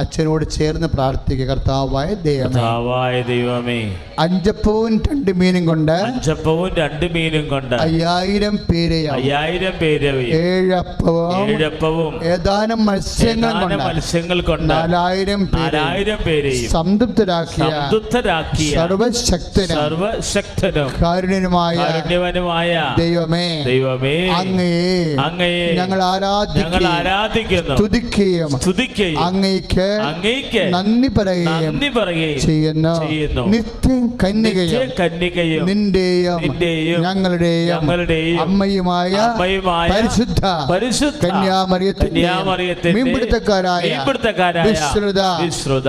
അച്ഛനോട് ചേർന്ന് പ്രാർത്ഥിക്കുക. കർത്താവായ ദൈവമേ. കർത്താവായ ദൈവമേ. അഞ്ചപ്പവും രണ്ട് മീനും കൊണ്ട് അഞ്ചപ്പവും രണ്ട് മീനും കൊണ്ട് അയ്യായിരം പേരെ അയ്യായിരം പേര് ഏഴപ്പവും ഏഴപ്പവും ഏതാനും മത്സ്യങ്ങൾ കൊണ്ട് മത്സ്യങ്ങൾ കൊണ്ട് നാലായിരം പേരെ നാലായിരം പേരെയും സംതൃപ്തരാക്കിയ സംതൃപ്തരാക്കിയ സർവശക്തനും സർവശക്തനും കാരുണ്യനുമായ കാരുണ്യവനുമായ ദൈവമേ. ദൈവമേ. അങ്ങയെ അങ്ങയെ ഞങ്ങൾ ഞങ്ങൾ ആരാധിക്കുന്നു. സ്തുതിക്കുകയും സ്തുതിക്കുകയും അങ്ങയ്ക്ക് അങ്ങേക്ക് നന്ദി പറയുകയും നന്ദി പറയുകയും ചെയ്യുന്നു. നിത്യം കന്യകയും കന്യകയും നിന്റെയും ഞങ്ങളുടെയും ഞങ്ങളുടെയും അമ്മയുമായ അമ്മയുമായ പരിശുദ്ധ പരിശുദ്ധ കന്യാമറിയത്തിന്റെ മീൻപിടുത്തക്കാരായ വിശ്രുത വിശ്രുത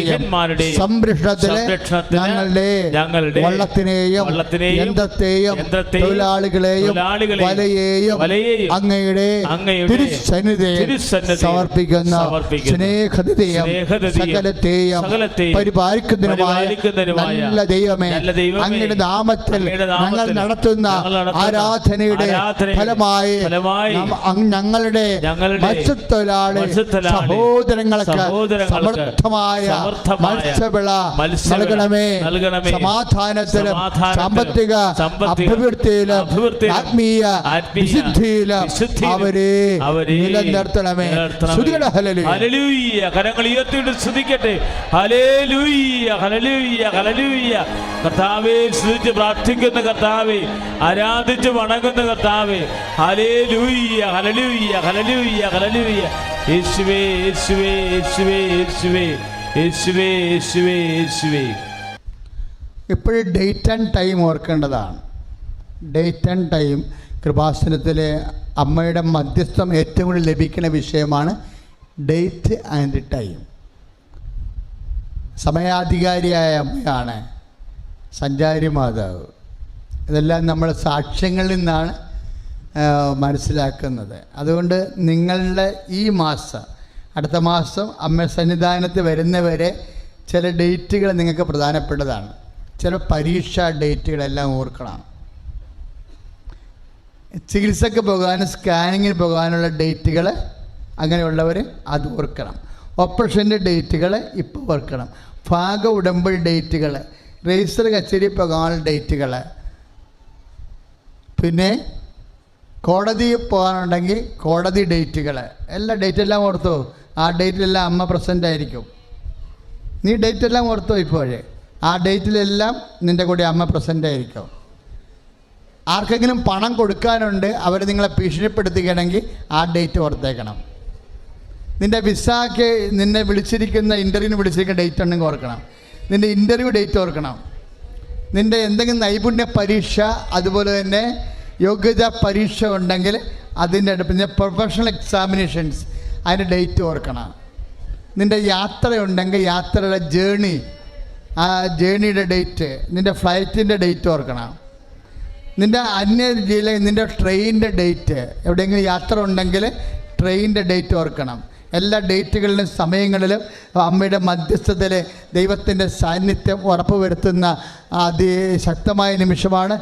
സ്ലീഖന്മാരുടെയും സംരക്ഷണത്തിലെ ഞങ്ങളുടെ ഞങ്ങളുടെ വള്ളത്തിനെയും യന്ത്രത്തെയും തൊഴിലാളികളെയും വലയെയും അങ്ങയുടെ സമർപ്പിക്കുന്ന സമർപ്പിക്കുന്നു. സ്നേഹതയും സകലത്തെയും പരിപാലിക്കുന്നതിനുമായ നല്ല ദൈവമേ അങ്ങയുടെ നാമത്തിൽ ഞങ്ങൾ നടത്തുന്ന ആരാധനയുടെ ഫലമായി ഞങ്ങളുടെ മത്സ്യത്തൊഴിലാളി സഹോദരങ്ങൾക്ക് സമർത്ഥമായ മത്സ്യവിള നൽകണമേ. സമാധാനത്തിലും സാമ്പത്തിക അഭിവൃദ്ധിയിലും ആത്മീയ വിശുദ്ധിയിലും അവരെ നിലനിർത്തണമേ നിലനിർത്തണമേ. ഹല്ലേലൂയ. കരങ്ങൾ ഉയർത്തിയിട്ട് സ്തുതിക്കട്ടെ. ഹല്ലേലൂയ ഹലലൂയ്യ ഹലലൂയ്യ കർത്താവേ സ്തുതിച്ച് പ്രാർത്ഥിക്കുന്ന കർത്താവേ ആരാധിച്ച് വണങ്ങുന്ന കർത്താവേ. Hallelujah hallelujah hallelujah hallelujah. യേശുവേ യേശുവേ യേശുവേ യേശുവേ. യേശുവേ യേശുവേ യേശുവേ. ഇപ്പോഴും ഡേറ്റ് ആൻഡ് ടൈം ഓർക്കേണ്ടതാണ്. ഡേറ്റ് ആൻഡ് ടൈം കൃപാസനത്തിലെ അമ്മയുടെ മധ്യസ്ഥം ഏറ്റവും കൂടുതൽ ലഭിക്കുന്ന വിഷയമാണ് ഡേറ്റ് ആൻഡ് ടൈം. സമയാധികാരിയായ അമ്മയാണ് സഞ്ചാരി മാതാവ്. ഇതെല്ലാം നമ്മൾ സാക്ഷ്യങ്ങളിൽ നിന്നാണ് മനസ്സിലാക്കുന്നത്. അതുകൊണ്ട് നിങ്ങളുടെ ഈ മാസം അടുത്ത മാസം അമ്മ സന്നിധാനത്ത് വരുന്നവരെ ചില ഡേറ്റുകൾ നിങ്ങൾക്ക് പ്രധാനപ്പെട്ടതാണ്. ചില പരീക്ഷാ ഡേറ്റുകളെല്ലാം ഓർക്കണം. ചികിത്സക്ക് പോകാനും സ്കാനിങ്ങിന് പോകാനുള്ള ഡേറ്റുകൾ അങ്ങനെയുള്ളവർ അത് ഓർക്കണം. ഓപ്പറേഷന്റെ ഡേറ്റുകൾ ഇപ്പോൾ ഓർക്കണം. ഭാഗ ഉടമ്പടി ഡേറ്റുകൾ രജിസ്റ്റർ കച്ചേരി പോകാനുള്ള ഡേറ്റുകൾ പിന്നെ കോടതിയിൽ പോകാനുണ്ടെങ്കിൽ കോടതി ഡേറ്റുകൾ എല്ലാ ഡേറ്റെല്ലാം ഓർത്തോ? ആ ഡേറ്റിലെല്ലാം അമ്മ പ്രസന്റ് ആയിരിക്കും. നീ ഡേറ്റെല്ലാം ഓർത്തോ ഇപ്പോഴേ? ആ ഡേറ്റിലെല്ലാം നിന്റെ കൂടെ അമ്മ പ്രസന്റ് ആയിരിക്കും. ആർക്കെങ്കിലും പണം കൊടുക്കാനുണ്ട് അവർ നിങ്ങളെ ഭീഷണിപ്പെടുത്തുകയാണെങ്കിൽ ആ ഡേറ്റ് ഓർത്തേക്കണം. നിന്റെ വിസാക്ക് നിന്നെ വിളിച്ചിരിക്കുന്ന ഇന്റർവ്യൂവിന് വിളിച്ചിരിക്കുന്ന ഡേറ്റ് ഉണ്ടെങ്കിൽ ഓർക്കണം. നിന്റെ ഇന്റർവ്യൂ ഡേറ്റ് ഓർക്കണം. നിന്റെ എന്തെങ്കിലും നൈപുണ്യ പരീക്ഷ അതുപോലെ തന്നെ യോഗ്യത പരീക്ഷ ഉണ്ടെങ്കിൽ അതിന്റെ പിന്നെ പ്രൊഫഷണൽ എക്സാമിനേഷൻസ് അതിന്റെ ഡേറ്റ് ഓർക്കണം. നിന്റെ യാത്രയുണ്ടെങ്കിൽ യാത്രയുടെ ജേണി ആ ജേണിയുടെ ഡേറ്റ് നിന്റെ ഫ്ലൈറ്റിന്റെ ഡേറ്റ് ഓർക്കണം. നിന്റെ അന്യ ജില്ല നിന്റെ ട്രെയിനിന്റെ ഡേറ്റ് എവിടെയെങ്കിലും യാത്ര ഉണ്ടെങ്കിൽ ട്രെയിനിന്റെ ഡേറ്റ് ഓർക്കണം. എല്ലാ ഡേറ്റുകളിലും സമയങ്ങളിലും അമ്മയുടെ മധ്യസ്ഥതയിൽ ദൈവത്തിന്റെ സാന്നിധ്യം ഉറപ്പുവരുത്തുന്ന അതിശക്തമായ നിമിഷമാണ്.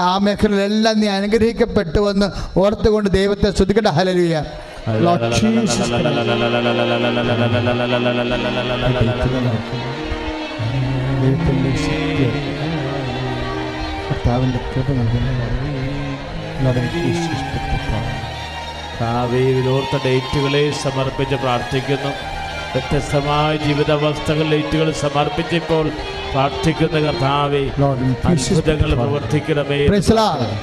ആ മേഖലയിലെല്ലാം നീ അനുഗ്രഹിക്കപ്പെട്ടു എന്ന് ഓർത്തുകൊണ്ട് ദൈവത്തെ ശ്രദ്ധിക്കട്ടെ ഹലലിയ ഭർത്താവിന്റെ കർത്താവിന്റെ കൃപ നൽകുന്ന വളരെ എനിക്ക് വിശേഷിപ്പെട്ട ഭാവിയിലോർത്ത ഡേറ്റുകളെ സമർപ്പിച്ച് പ്രാർത്ഥിക്കുന്നു. വ്യത്യസ്തമായ ജീവിതാവസ്ഥകൾ ഡേറ്റുകൾ സമർപ്പിച്ചപ്പോൾ പ്രാർത്ഥിക്കുന്ന കർത്താവെ അത്ഭുതങ്ങൾ പ്രവർത്തിക്കണമേ.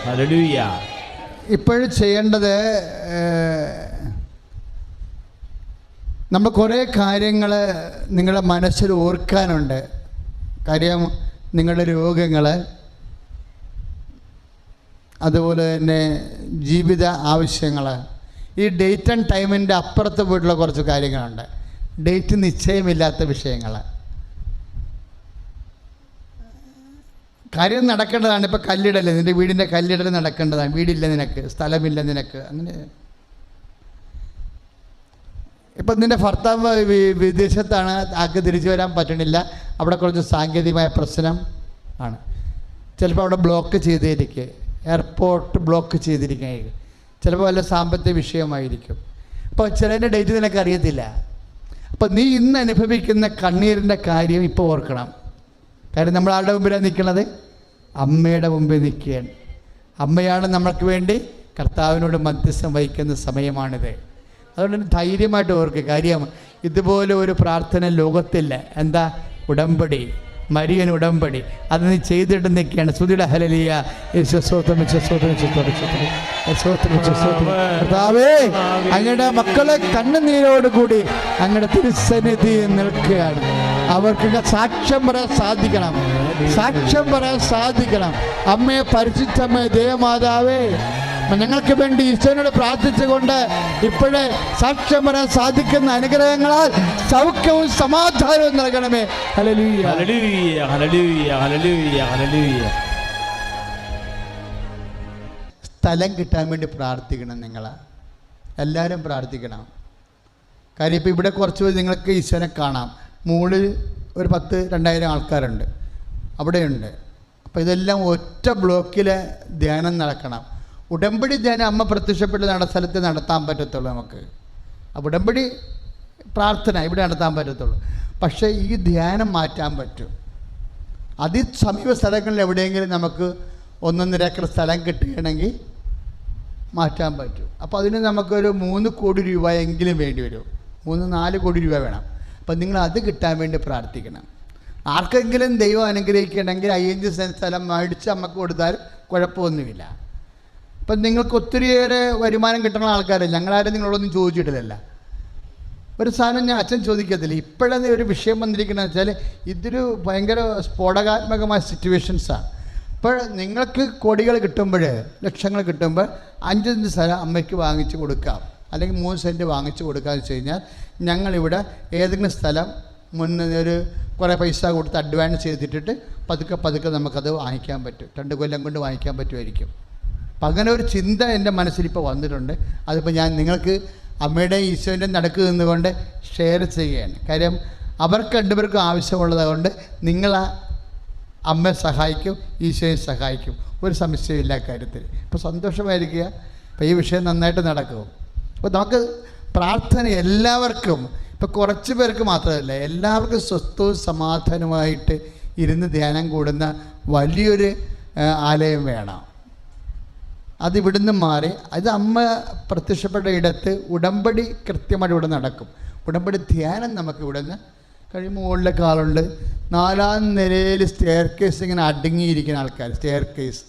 ഹല്ലേലൂയ ഇപ്പോഴും ചെയ്യേണ്ടത് നമ്മൾ കുറേ കാര്യങ്ങൾ നിങ്ങളുടെ മനസ്സിൽ ഓർക്കാനുണ്ട്. കാര്യം നിങ്ങളുടെ രോഗങ്ങൾ അതുപോലെ തന്നെ ജീവിത ആവശ്യങ്ങൾ ഈ ഡേറ്റ് ആൻഡ് ടൈമിന്റെ അപ്പുറത്ത് പോയിട്ടുള്ള കുറച്ച് കാര്യങ്ങളുണ്ട്. ഡേറ്റ് നിശ്ചയമില്ലാത്ത വിഷയങ്ങൾ കാര്യം നടക്കേണ്ടതാണ് ഇപ്പോൾ കല്ലിടൽ നിന്റെ വീടിന്റെ കല്ലിടൽ നടക്കേണ്ടതാണ്. വീടില്ല നിനക്ക് സ്ഥലമില്ല നിനക്ക് അങ്ങനെ. ഇപ്പം നിന്റെ ഭർത്താവ് വിദേശത്താണ്. ആൾക്ക് തിരിച്ചു വരാൻ പറ്റണില്ല. അവിടെ കുറച്ച് സാങ്കേതികമായ പ്രശ്നം ആണ്. ചിലപ്പോൾ അവിടെ ബ്ലോക്ക് ചെയ്തിരിക്കുക എയർപോർട്ട് ബ്ലോക്ക് ചെയ്തിരിക്കുക ചിലപ്പോൾ വല്ല സാമ്പത്തിക വിഷയമായിരിക്കും. അപ്പോൾ ചിലതിന്റെ ഡേറ്റ് നിനക്ക് അറിയത്തില്ല. അപ്പോൾ നീ ഇന്ന് അനുഭവിക്കുന്ന കണ്ണീരിന്റെ കാര്യം ഇപ്പോൾ ഓർക്കണം. കാര്യം നമ്മൾ ആരുടെ മുമ്പിലാണ് നിൽക്കുന്നത് അമ്മയുടെ മുമ്പിൽ നിൽക്കുകയാണ്. അമ്മയാണ് നമ്മൾക്ക് വേണ്ടി കർത്താവിനോട് മധ്യസ്ഥം വഹിക്കുന്ന സമയമാണിത്. അതുകൊണ്ട് ധൈര്യമായിട്ട് ഓർക്കുക. കാര്യം ഇതുപോലെ ഒരു പ്രാർത്ഥന ലോകത്തില്ല. എന്താ? ഉടമ്പടി. മരിയൻ ഉടമ്പടി. അത് നീ ചെയ്തിട്ട് നിൽക്കുകയാണ്. ശ്രുതിയുടെ ഹലലിയ അങ്ങയുടെ മക്കളെ കണ്ണുനീരോട് കൂടി അങ്ങയുടെ തിരുസന്നിധി നിൽക്കുകയാണ്. അവർക്ക് സാക്ഷ്യം പറയാൻ സാധിക്കണം. സാക്ഷ്യം പറയാൻ സാധിക്കണം. അമ്മയെ പരിശുദ്ധമ്മ ദേവമാതാവേ ഞങ്ങൾക്ക് വേണ്ടി ഈശ്വരനോട് പ്രാർത്ഥിച്ചുകൊണ്ട് ഇപ്പോഴേ സാക്ഷ്യം വരാൻ സാധിക്കുന്ന അനുഗ്രഹങ്ങളാൽ സൗഖ്യവും സമാധാനവും നൽകണമേ. Hallelujah. Hallelujah hallelujah hallelujah hallelujah. സ്ഥലം കിട്ടാൻ വേണ്ടി പ്രാർത്ഥിക്കണം നിങ്ങൾ എല്ലാവരും പ്രാർത്ഥിക്കണം. കാര്യം ഇപ്പോൾ ഇവിടെ കുറച്ച് പേര് നിങ്ങൾക്ക് ഈശ്വരനെ കാണാം. മുകളിൽ ഒരു പത്ത് രണ്ടായിരം ആൾക്കാരുണ്ട്. അവിടെയുണ്ട്. അപ്പോൾ ഇതെല്ലാം ഒറ്റ ബ്ലോക്കിലെ ധ്യാനം നടക്കണം. ഉടമ്പടി ധ്യാനം അമ്മ പ്രത്യക്ഷപ്പെട്ട് നട സ്ഥലത്ത് നടത്താൻ പറ്റത്തുള്ളൂ നമുക്ക്. അപ്പോൾ ഉടമ്പടി പ്രാർത്ഥന ഇവിടെ നടത്താൻ പറ്റത്തുള്ളൂ. പക്ഷേ ഈ ധ്യാനം മാറ്റാൻ പറ്റും. അതി സമീപ സ്ഥലങ്ങളിൽ എവിടെയെങ്കിലും നമുക്ക് ഒന്നൊന്നര ഏക്കർ സ്ഥലം കിട്ടുകയാണെങ്കിൽ മാറ്റാൻ പറ്റും. അപ്പോൾ അതിന് നമുക്കൊരു മൂന്ന് കോടി രൂപ എങ്കിലും വേണ്ടി വരും. മൂന്ന് നാല് കോടി രൂപ വേണം. അപ്പം നിങ്ങൾ അത് കിട്ടാൻ വേണ്ടി പ്രാർത്ഥിക്കണം. ആർക്കെങ്കിലും ദൈവം അനുഗ്രഹിക്കണമെങ്കിൽ അയ്യഞ്ച് ജി സ്ഥലം മേടിച്ച് നമുക്ക് കൊടുത്താൽ കുഴപ്പമൊന്നുമില്ല. അപ്പം നിങ്ങൾക്ക് ഒത്തിരിയേറെ വരുമാനം കിട്ടുന്ന ആൾക്കാരെ ഞങ്ങളാരും നിങ്ങളോടൊന്നും ചോദിച്ചിട്ടില്ലല്ല. ഒരു സാധനം ഞാൻ അച്ഛൻ ചോദിക്കത്തില്ല. ഇപ്പോഴെന്ന് ഒരു വിഷയം വന്നിരിക്കുന്നത് വെച്ചാൽ ഇതൊരു ഭയങ്കര സ്ഫോടകാത്മകമായ സിറ്റുവേഷൻസാണ് അപ്പോൾ നിങ്ങൾക്ക് കോടികൾ കിട്ടുമ്പോൾ ലക്ഷങ്ങൾ കിട്ടുമ്പോൾ അഞ്ച് സെന്റ് സ്ഥലം അമ്മയ്ക്ക് വാങ്ങിച്ച് കൊടുക്കാം. അല്ലെങ്കിൽ മൂന്ന് സെന്റ് വാങ്ങിച്ച് കൊടുക്കാന്ന് വെച്ച് കഴിഞ്ഞാൽ ഞങ്ങളിവിടെ ഏതെങ്കിലും സ്ഥലം മുന്നേ ഒരു കുറേ പൈസ കൊടുത്ത് അഡ്വാൻസ് ചെയ്തിട്ടിട്ട് പതുക്കെ പതുക്കെ നമുക്കത് വാങ്ങിക്കാൻ പറ്റും. രണ്ട് കൊല്ലം കൊണ്ട് വാങ്ങിക്കാൻ പറ്റുമായിരിക്കും. അപ്പം അങ്ങനെ ഒരു ചിന്ത എന്റെ മനസ്സിൽ മനസ്സിലിപ്പോൾ വന്നിട്ടുണ്ട്. അതിപ്പോൾ ഞാൻ നിങ്ങൾക്ക് അമ്മയുടെ ഈശോന്റെ നടക്ക് നിന്നുകൊണ്ട് ഷെയർ ചെയ്യുകയാണ്. കാര്യം അവർക്ക് രണ്ടുപേർക്കും ആവശ്യമുള്ളതുകൊണ്ട് നിങ്ങൾ അമ്മയെ സഹായിക്കും ഈശോയെ സഹായിക്കും. ഒരു സംശയമില്ല കാര്യത്തിൽ. ഇപ്പോൾ സന്തോഷമായിരിക്കുക. അപ്പോൾ ഈ വിഷയം നന്നായിട്ട് നടക്കും. അപ്പോൾ നമുക്ക് പ്രാർത്ഥന എല്ലാവർക്കും ഇപ്പോൾ കുറച്ച് പേർക്ക് മാത്രമല്ല എല്ലാവർക്കും സ്വസ്ഥവും സമാധാനമായിട്ട് ഇരുന്ന് ധ്യാനം കൂടുന്ന വലിയൊരു ആലയം വേണം. അത് ഇവിടുന്ന് മാറി. അത് അമ്മ പ്രത്യക്ഷപ്പെട്ട ഇടത്ത് ഉടമ്പടി കൃത്യമായിട്ട് ഇവിടെ നടക്കും. ഉടമ്പടി ധ്യാനം നമുക്ക് ഇവിടുന്ന് കഴിയുമ്പോൾ മുകളിലെ കാലുണ്ട്. നാലാം നിലയിൽ സ്റ്റെയർ കേസ് ഇങ്ങനെ അടുങ്ങിയിരിക്കുന്ന ആൾക്കാർ സ്റ്റെയർ കേസ്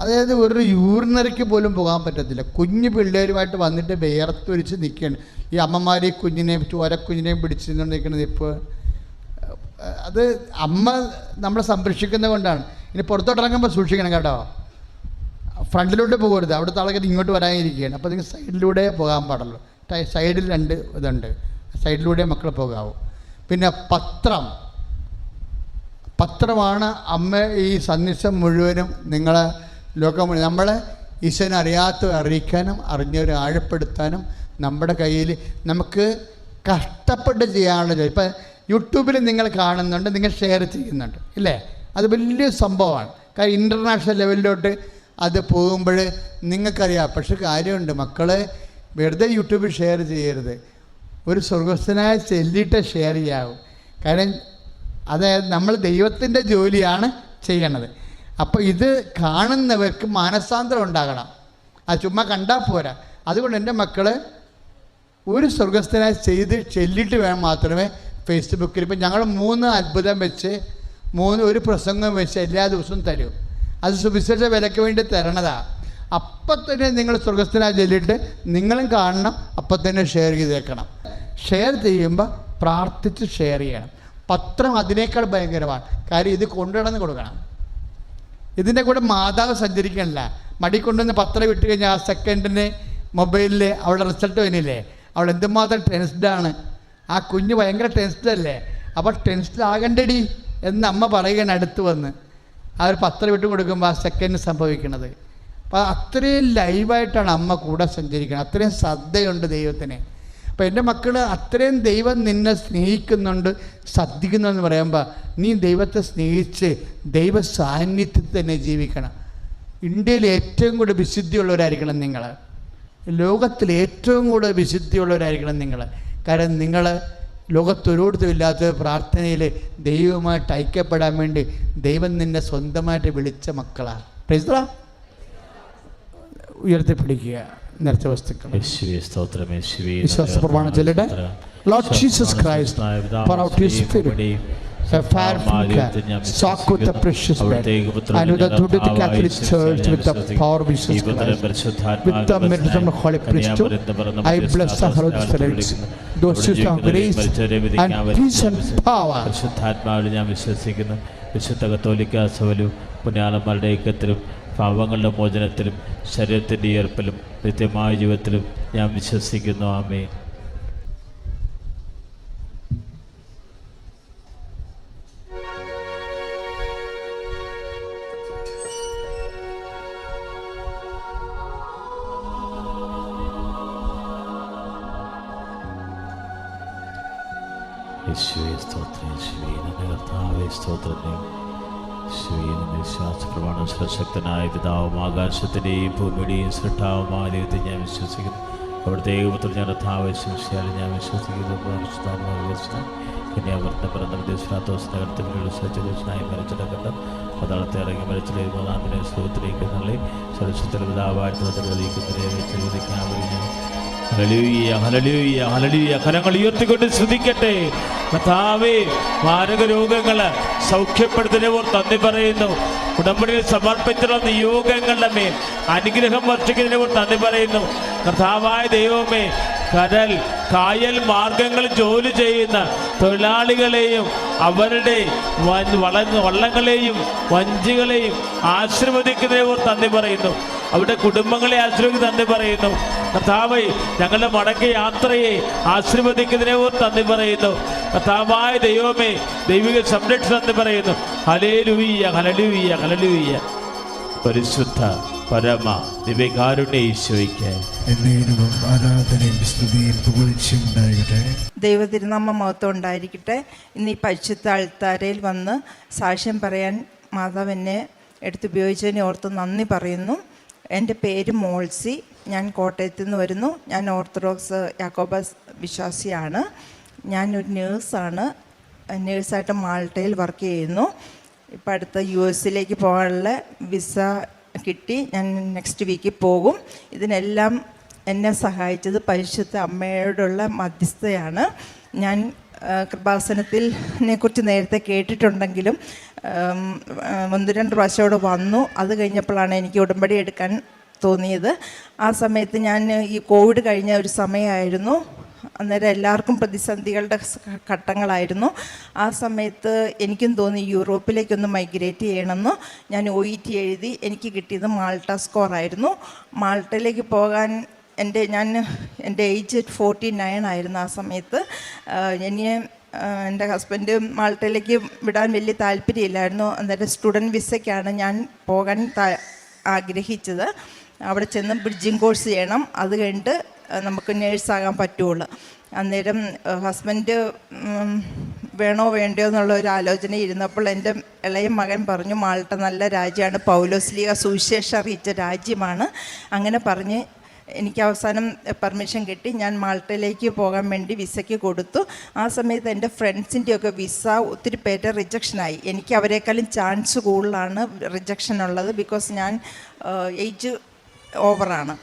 അതായത് ഒരു യൂറിനറിക്ക് പോലും പോകാൻ പറ്റത്തില്ല. കുഞ്ഞു പിള്ളേരുമായിട്ട് വന്നിട്ട് വേർത്തൊരിച്ച് നിൽക്കുകയാണ്. ഈ അമ്മമാർ ഈ കുഞ്ഞിനെയും ചോരക്കുഞ്ഞിനെയും പിടിച്ചു നിൽക്കുന്നത് ഇപ്പോൾ. അത് അമ്മ നമ്മളെ സംരക്ഷിക്കുന്നത് കൊണ്ടാണ്. ഇനി പുറത്തോട്ടിറങ്ങുമ്പോൾ സൂക്ഷിക്കണം കേട്ടോ. ഫ്രണ്ടിലോട്ട് പോകരുത്. അവിടുത്തെ ആൾക്കാർ ഇങ്ങോട്ട് വരാനിരിക്കുകയാണ്. അപ്പോൾ നിങ്ങൾ സൈഡിലൂടെ പോകാൻ പാടുള്ളൂ. സൈഡിൽ രണ്ട് ഇതുണ്ട്. സൈഡിലൂടെ മക്കൾ പോകാവൂ. പിന്നെ പത്രം. പത്രമാണ് അമ്മ ഈ സന്ദേശം മുഴുവനും നിങ്ങളെ ലോകം നമ്മളെ ഈശ്വരനെ അറിയാത്ത അറിയിക്കാനും അറിഞ്ഞവരെ ആഴപ്പെടുത്താനും നമ്മുടെ കയ്യിൽ നമുക്ക് കഷ്ടപ്പെട്ട് ചെയ്യാനുള്ള ഇപ്പം യൂട്യൂബിൽ നിങ്ങൾ കാണുന്നുണ്ട് നിങ്ങൾ ഷെയർ ചെയ്യുന്നുണ്ട്. ഇല്ലേ? അത് വലിയ സംഭവമാണ്. കാര്യം ഇന്റർനാഷണൽ ലെവലിലോട്ട് അത് പോകുമ്പോൾ നിങ്ങൾക്കറിയാം. പക്ഷെ കാര്യമുണ്ട്. മക്കളെ വെറുതെ യൂട്യൂബിൽ ഷെയർ ചെയ്യരുത്. ഒരു സ്വർഗസ്ഥനായ ചെല്ലിട്ട് ഷെയർ ചെയ്യാവും. കാരണം അതായത് നമ്മൾ ദൈവത്തിന്റെ ജോലിയാണ് ചെയ്യണത്. അപ്പോൾ ഇത് കാണുന്നവർക്ക് മാനസാന്തരം ഉണ്ടാകണം. ആ ചുമ്മാ കണ്ടാൽ പോരാ. അതുകൊണ്ട് എന്റെ മക്കൾ ഒരു സ്വർഗസ്ഥനായി ചെയ്ത് ചെല്ലിട്ട് വേണം മാത്രമേ ഫേസ്ബുക്കിൽ ഇപ്പം ഞങ്ങൾ മൂന്ന് അത്ഭുതം വെച്ച് മൂന്ന് ഒരു പ്രസംഗം വെച്ച് എല്ലാ ദിവസവും തരും. അത് സുവിശേഷ വിലയ്ക്ക് വേണ്ടി തരണതാ. അപ്പം തന്നെ നിങ്ങൾ സ്വർഗസ്ഥനായി ചൊല്ലിയിട്ട് നിങ്ങളും കാണണം അപ്പം തന്നെ ഷെയർ ചെയ്തേക്കണം ഷെയർ ചെയ്യുമ്പോൾ പ്രാർത്ഥിച്ച് ഷെയർ ചെയ്യണം. പത്രം അതിനേക്കാൾ ഭയങ്കരമാണ്. കാര്യം ഇത് കൊണ്ടുനടന്ന് കൊടുക്കണം. ഇതിന്റെ കൂടെ മാതാവ് സഞ്ചരിക്കണില്ല. മടി കൊണ്ടുവന്ന് പത്രം വിട്ട് കഴിഞ്ഞാൽ ആ സെക്കൻഡിന് മൊബൈലിൽ അവളുടെ റിസൾട്ട് വന്നില്ലേ അവൾ എന്തുമാത്രം ടെൻസ്ഡാണ് ആ കുഞ്ഞ് ഭയങ്കര ടെൻസ്ഡല്ലേ അപ്പോൾ ടെൻസ്ഡ് ആകണ്ടടി എന്ന് അമ്മ പറയുകയാണ് അടുത്ത് വന്ന്. ആ ഒരു പത്രം ഇട്ട് കൊടുക്കുമ്പോൾ ആ സെക്കൻഡ് സംഭവിക്കുന്നത് അപ്പോൾ അത്രയും ലൈവായിട്ടാണ് അമ്മ കൂടെ സഞ്ചരിക്കുന്നത് അത്രയും ശ്രദ്ധയുണ്ട് ദൈവത്തിന്. അപ്പോൾ എന്റെ മക്കൾ അത്രയും ദൈവം നിന്നെ സ്നേഹിക്കുന്നുണ്ട് ശ്രദ്ധിക്കുന്നു എന്ന് പറയുമ്പോൾ നീ ദൈവത്തെ സ്നേഹിച്ച് ദൈവ സാന്നിധ്യത്തിൽ തന്നെ ജീവിക്കണം. ഇന്ത്യയിൽ ഏറ്റവും കൂടുതൽ വിശുദ്ധിയുള്ളവരായിരിക്കണം നിങ്ങൾ ലോകത്തിൽ ഏറ്റവും കൂടുതൽ വിശുദ്ധിയുള്ളവരായിരിക്കണം നിങ്ങൾ കാരണം നിങ്ങൾ ലോകത്തൊരിടത്തും ഇല്ലാത്ത പ്രാർത്ഥനയിൽ ദൈവമായിട്ട് ഐക്യപ്പെടാൻ വേണ്ടി ദൈവം നിന്നെ സ്വന്തമായിട്ട് വിളിച്ച മക്കളാണ് പ്രൈസ്തലാ ഉയർത്തിപ്പിടിക്കുക. നേരത്തെ വസ്തുക്കൾ. വിശ്വാസ പ്രമാണം ചെല്ലട്ടെ. Lord Jesus Christ pour out his spirit, a fire from God, soak with the precious blood, and with the truth of the Catholic Church, with the power of Jesus Christ, with the meditation of the Holy Priesthood, I bless the Holy Spirit, those who have grace and peace and power. പരിശുദ്ധാത്മാവിൽ ഞാൻ വിശ്വസിക്കുന്നു വിശുദ്ധ കത്തോലിക്ക സഭയിലും പുണ്യാളന്മാരുടെ ഐക്യത്തിലും പാവങ്ങളുടെ മോചനത്തിലും ശരീരത്തിന്റെ ഏർപ്പിലും നിത്യമായ ജീവിതത്തിലും ഞാൻ വിശ്വസിക്കുന്നു ആമേ സർവശക്തനായ പിതാവും ആകാശത്തിന്റെയും ഭൂമിയുടെയും സൃഷ്ടാവുമായ ദൈവത്തെ ഞാൻ വിശ്വസിക്കുന്നു അവിടുത്തെ ഏകപുത്രം ഞാൻ അർത്ഥാവശ്യം ഞാൻ വിശ്വസിക്കുന്നു കന്യാവർത്തന പിറന്ന വിദേശാത്തോസ് നഗരത്തിനുള്ള സജ്ജനായി പതാളത്തെ ഇറങ്ങി മരിച്ചിലെ മൂന്നാമിനെ സുഖത്തിലേക്ക് നള്ളി സരസ്വത്തിൽ പിതാവായിട്ട് ചെലുതിക്കാൻ ഹല്ലേലൂയ, ഹല്ലേലൂയ, ഹല്ലേലൂയ. കരങ്ങൾ ഉയർത്തിക്കൊണ്ട് ശ്രദ്ധിക്കട്ടെ. കഥാവേ മാരക രോഗങ്ങൾ സൗഖ്യപ്പെടുത്തുന്നവർ നന്ദി പറയുന്നു. ഉടമ്പടിയിൽ സമർപ്പിച്ചുള്ള നിയോഗങ്ങളുടെ മേൽ അനുഗ്രഹം വർഷിക്കുന്നതിനവർ നന്ദി പറയുന്നു. കഥാവായ ദൈവമേ കരൽ കായൽ മാർഗങ്ങളിൽ ജോലി ചെയ്യുന്ന തൊഴിലാളികളെയും അവരുടെ വള്ളങ്ങളെയും വഞ്ചികളെയും ആശീർവദിക്കുന്നവർ നന്ദി പറയുന്നു. അവരുടെ കുടുംബങ്ങളെ ആശീർവദിക്കുന്ന നന്ദി പറയുന്നു. കർത്താവെ ഞങ്ങളുടെ മടക്ക യാത്രയെ ആശീർവദിക്കുന്നതിനോർ നന്ദി പറയുന്നു. കർത്താവായ ദൈവമേ ദൈവിക സംരക്ഷണം നന്ദി പറയുന്നു. ഹലേലുയ്യ ഹലലുയ്യ ഹലലുയ്യ പരിശുദ്ധ പരമ ദിവ്യകാരുണ്യ ഈശോയ്ക്ക്. എന്നേരവും ആരാധനയും സ്തുതിയും പുകഴ്ചയും ഉണ്ടാകട്ടെ. ദൈവതിരുനാമ മഹത്വം ഉണ്ടായിരിക്കട്ടെ. ഇന്ന് ഈ പരിശുദ്ധ അൾത്താരയിൽ വന്ന് സാക്ഷ്യം പറയാൻ മാതാവ് എന്നെ എടുത്തുപയോഗിച്ചതിനെ ഓർത്ത് നന്ദി പറയുന്നു. എന്റെ പേര് മോൾസി. ഞാൻ കോട്ടയത്ത് നിന്ന് വരുന്നു. ഞാൻ ഓർത്തഡോക്സ് യാക്കോബസ് വിശ്വാസിയാണ്. ഞാൻ ഞാനൊരു നേഴ്സാണ്. നേഴ്സായിട്ട് മാൾട്ടയിൽ വർക്ക് ചെയ്യുന്നു. ഇപ്പം അടുത്ത യു എസിലേക്ക് പോകാനുള്ള വിസ കിട്ടി. ഞാൻ നെക്സ്റ്റ് വീക്കിൽ പോകും. ഇതിനെല്ലാം എന്നെ സഹായിച്ചത് പരിശുദ്ധ അമ്മയോടുള്ള മധ്യസ്ഥയാണ്. ഞാൻ ആ, കൃപാസനത്തിനെ കുറിച്ച് നേരത്തെ കേട്ടിട്ടുണ്ടെങ്കിലും ഒന്ന് രണ്ട് പ്രാവശ്യം അവിടെ വന്നു. അത് കഴിഞ്ഞപ്പോഴാണ് എനിക്ക് ഉടമ്പടി എടുക്കാൻ തോന്നിയത്. ആ സമയത്ത് ഞാൻ ഈ കോവിഡ് കഴിഞ്ഞ ഒരു സമയമായിരുന്നു. അന്നേരം എല്ലാവർക്കും പ്രതിസന്ധികളുടെ ഘട്ടങ്ങളായിരുന്നു. ആ സമയത്ത് എനിക്കും തോന്നി യൂറോപ്പിലേക്കൊന്ന് മൈഗ്രേറ്റ് ചെയ്യണമെന്ന്. ഞാൻ ഒ ഇ ടി എഴുതി എനിക്ക് കിട്ടിയത് മാൾട്ട സ്കോറായിരുന്നു. മാൾട്ടയിലേക്ക് പോകാൻ എന്റെ ഞാൻ എന്റെ ഏജ് ഫോർട്ടി നയൻ ആയിരുന്നു ആ സമയത്ത്. എന്നെ എന്റെ ഹസ്ബൻഡ് മാൾട്ടയിലേക്ക് വിടാൻ വലിയ താല്പര്യമില്ലായിരുന്നു. അന്നേരം സ്റ്റുഡന്റ് വിസയ്ക്കാണ് ഞാൻ പോകാൻ ആഗ്രഹിച്ചത്. അവിടെ ചെന്ന് ബ്രിഡ്ജിങ് കോഴ്സ് ചെയ്യണം. അത് കഴിഞ്ഞിട്ട് നമുക്ക് നേഴ്സാകാൻ പറ്റുള്ളൂ. അന്നേരം ഹസ്ബൻഡ് വേണോ വേണ്ടയോ എന്നുള്ള ഒരു ആലോചന ഇരുന്നപ്പോൾ എന്റെ ഇളയ മകൻ പറഞ്ഞു മാൾട്ട നല്ല രാജ്യമാണ്. പൗലോസ്ലിയ സുവിശേഷം അറിയിച്ച രാജ്യമാണ്. അങ്ങനെ പറഞ്ഞ് എനിക്ക് അവസാനം പെർമിഷൻ കിട്ടി. ഞാൻ മാൾട്ടയിലേക്ക് പോകാൻ വേണ്ടി വിസയ്ക്ക് കൊടുത്തു. ആ സമയത്ത് എന്റെ ഫ്രണ്ട്സിന്റെയൊക്കെ വിസ ഒത്തിരി പേരുടെ റിജക്ഷനായി എനിക്ക് അവരെക്കാളും ചാൻസ് കൂടുതലാണ് റിജക്ഷൻ ഉള്ളത് ബിക്കോസ് ഞാൻ ഏജ് ഓവറാണ്